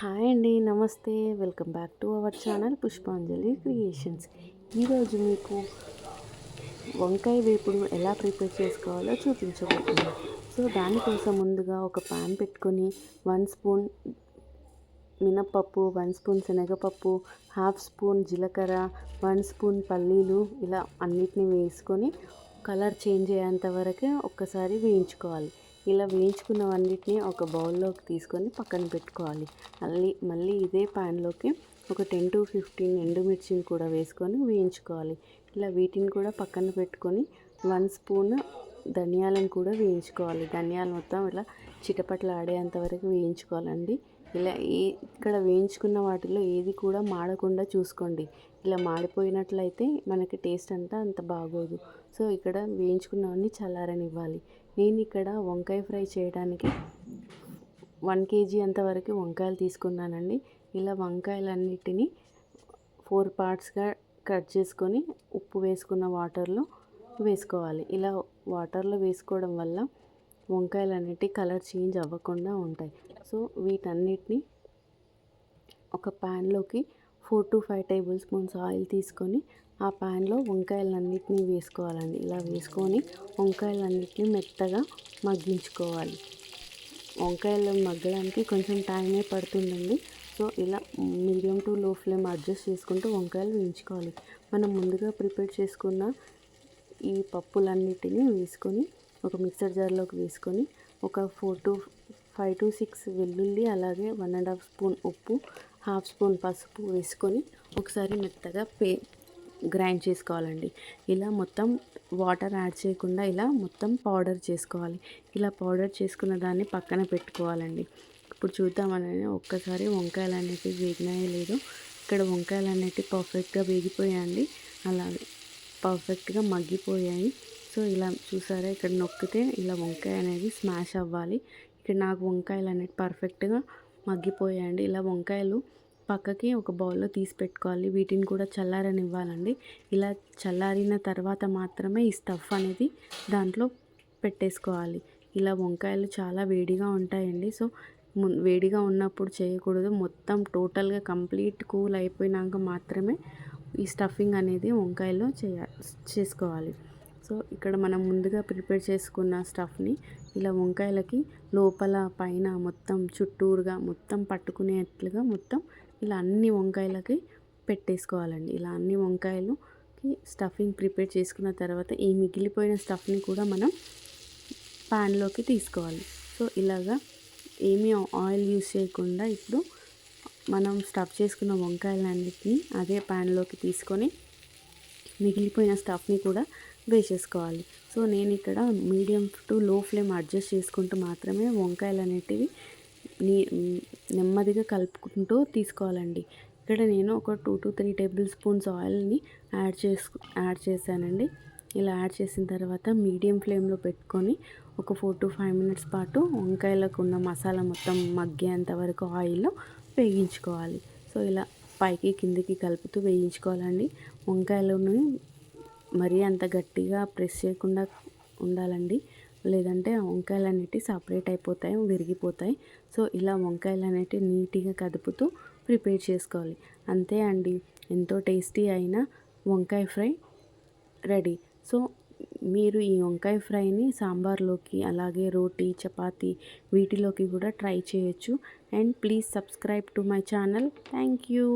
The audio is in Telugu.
హాయ్ అండి నమస్తే. Welcome back to our channel Pushpanjali creations. ఈరోజు మీకు వంకాయ వేపుడు ఎలా ప్రిపేర్ చేసుకోవాలో చూపించబోతున్నాను సో దానికోసం ముందుగా ఒక పాన్ పెట్టుకొని వన్ స్పూన్ మినప్పప్పు వన్ స్పూన్ శనగపప్పు హాఫ్ స్పూన్ జీలకర్ర వన్ స్పూన్ పల్లీలు ఇలా అన్నిటిని వేసుకొని కలర్ చేంజ్ అయ్యేంత వరకు ఒక్కసారి వేయించుకోవాలి. ఇలా వేయించుకున్నవన్నిటిని ఒక బౌల్లోకి తీసుకొని పక్కన పెట్టుకోవాలి. మళ్ళీ మళ్ళీ ఇదే ప్యాన్లోకి ఒక టెన్ టు ఫిఫ్టీన్ ఎండుమిర్చిని కూడా వేసుకొని వేయించుకోవాలి. ఇలా వీటిని కూడా పక్కన పెట్టుకొని వన్ స్పూన్ ధనియాలను కూడా వేయించుకోవాలి. ధనియాలు మొత్తం ఇలా చిటపట్లు ఆడేంత వరకు వేయించుకోవాలండి. ఇలా ఏ ఇక్కడ వేయించుకున్న వాటిలో ఏది కూడా మాడకుండా చూసుకోండి. ఇలా మాడిపోయినట్లయితే మనకి టేస్ట్ అంతా అంత బాగోదు. సో ఇక్కడ వేయించుకున్నవన్నీ చల్లారనివ్వాలి. నేను ఇక్కడ వంకాయ ఫ్రై చేయడానికి వన్ కేజీ అంతవరకు వంకాయలు తీసుకున్నానండి. ఇలా వంకాయలన్నిటినీ ఫోర్ పార్ట్స్గా కట్ చేసుకొని ఉప్పు వేసుకున్న వాటర్లో వేసుకోవాలి. ఇలా వాటర్లో వేసుకోవడం వల్ల వంకాయలు అనేటి కలర్ చేంజ్ అవ్వకుండా ఉంటాయి. సో వీటన్నిటిని ఒక ప్యాన్లోకి four to five tablespoons oil తీసుకొని ఆ ప్యాన్లో వంకాయలన్నిటిని వేసుకోవాలండి. ఇలా వేసుకొని వంకాయలన్నిటిని మెత్తగా మగ్గించుకోవాలి. వంకాయలు మగ్గడానికి కొంచెం టైమే పడుతుందండి. సో ఇలా medium to low flame adjust చేసుకుంటూ వంకాయలు వేయించుకోవాలి. మనం ముందుగా ప్రిపేర్ చేసుకున్న ఈ పప్పులన్నిటిని వేసుకొని ఒక మిక్సర్ జార్లోకి వేసుకొని ఒక four to five to six వెల్లుల్లి అలాగే వన్ అండ్ హాఫ్ స్పూన్ ఉప్పు హాఫ్ స్పూన్ పసుపు వేసుకొని ఒకసారి మెత్తగా పే గ్రైండ్ చేసుకోవాలండి. ఇలా మొత్తం వాటర్ యాడ్ చేయకుండా ఇలా మొత్తం పౌడర్ చేసుకోవాలి. ఇలా పౌడర్ చేసుకున్న దాన్ని పక్కన పెట్టుకోవాలండి. ఇప్పుడు చూద్దామని ఒక్కసారి వంకాయలు అనేవి వేగినాయో లేదో ఇక్కడ వంకాయలు అనేవి పర్ఫెక్ట్గా వేగిపోయాయండి. అలాగే పర్ఫెక్ట్గా మగ్గిపోయాయి. సో ఇలా చూసారా? ఇక్కడ నొక్కితే ఇలా వంకాయ అనేది స్మాష్ అవ్వాలి. ఇక్కడ నాకు వంకాయలు అనేవి పర్ఫెక్ట్గా మగ్గిపోయాయండి. ఇలా వంకాయలు పక్కకి ఒక బౌల్లో తీసి పెట్టుకోవాలి. వీటిని కూడా చల్లారనివ్వాలండి. ఇలా చల్లారిన తర్వాత మాత్రమే ఈ స్టఫ్ అనేది దాంట్లో పెట్టేసుకోవాలి. ఇలా వంకాయలు చాలా వేడిగా ఉంటాయండి. సో వేడిగా ఉన్నప్పుడు చేయకూడదు. మొత్తం టోటల్గా కంప్లీట్ కూల్ అయిపోయినాక మాత్రమే ఈ స్టఫింగ్ అనేది వంకాయలో చేయ చేసుకోవాలి. సో ఇక్కడ మనం ముందుగా ప్రిపేర్ చేసుకున్న స్టఫ్ని ఇలా వంకాయలకి లోపల పైన మొత్తం చుట్టూరుగా మొత్తం పట్టుకునేట్లుగా మొత్తం ఇలా అన్ని వంకాయలకి పెట్టేసుకోవాలండి. ఇలా అన్ని వంకాయలుకి స్టఫింగ్ ప్రిపేర్ చేసుకున్న తర్వాత ఈ మిగిలిపోయిన స్టఫ్ని కూడా మనం ప్యాన్లోకి తీసుకోవాలి. సో ఇలాగా ఏమీ ఆయిల్ యూస్ చేయకుండా ఇప్పుడు మనం స్టఫ్ చేసుకున్న వంకాయలన్నిటిని అదే ప్యాన్లోకి తీసుకొని మిగిలిపోయిన స్టఫ్ని కూడా వేసేసుకోవాలి. సో నేను ఇక్కడ medium to low flame adjust చేసుకుంటూ మాత్రమే వంకాయలు అనేటివి నెమ్మదిగా కలుపుకుంటూ తీసుకోవాలండి. ఇక్కడ నేను ఒక two to three tablespoons ఆయిల్ని యాడ్ చేసుకు యాడ్ చేశానండి. ఇలా యాడ్ చేసిన తర్వాత మీడియం ఫ్లేమ్లో పెట్టుకొని ఒక ఫోర్ టు ఫైవ్ మినిట్స్ పాటు వంకాయలకు ఉన్న మసాలా మొత్తం మగ్గేంత వరకు ఆయిల్లో వేయించుకోవాలి. సో ఇలా పైకి కిందికి కలుపుతూ వేయించుకోవాలండి. వంకాయలను మరీ అంత గట్టిగా ప్రెస్ చేయకుండా ఉండాలండి. లేదంటే వంకాయలు అనేటివి సపరేట్ అయిపోతాయి విరిగిపోతాయి. సో ఇలా వంకాయలు అనేటివి నీట్గా కదుపుతూ ప్రిపేర్ చేసుకోవాలి. అంతే అండి. ఎంతో టేస్టీ అయిన వంకాయ ఫ్రై రెడీ. సో మీరు ఈ వంకాయ ఫ్రైని సాంబార్లోకి అలాగే రోటీ చపాతి వీటిలోకి కూడా ట్రై చేయొచ్చు. And please subscribe to my channel. Thank you